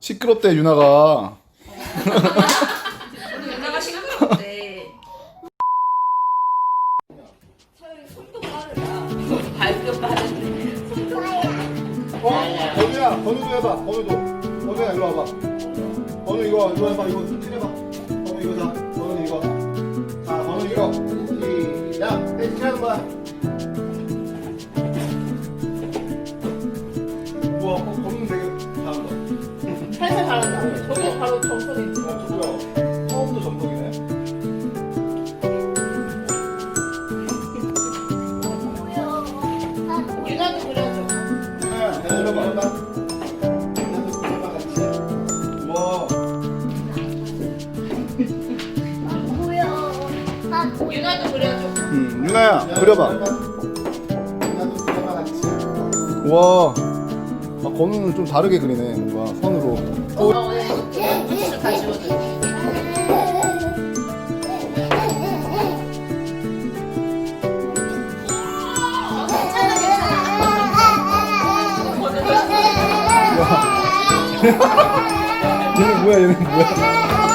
시끄럽대 유나가. 유나가 시끄럽대 손도 빠르다 발도 빠르다 야 건우도 해봐 건우도. 건우야 일로 와봐. 건우 이거 이거 해봐 이거 해봐. 건우 이거 자. 유나도 그려줘. 음, 유나야, 그려봐. 와. 아, 건우는 좀 다르게 그리네, 뭔가 선으로. 어, 어, 물티슈 괜찮아, 괜찮아. 얘는 뭐야, 얘는 뭐야.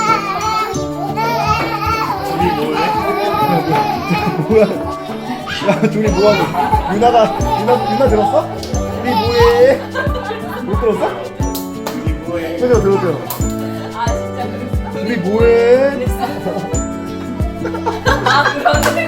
뭐야? 야, 둘이 뭐하니? 유나가, 유나, 유나 들었어? 우리 뭐해? 못 들었어? 우리 뭐해? 들어, 들어. 아, 진짜 그랬어? 우리 뭐해? 아, 그러네.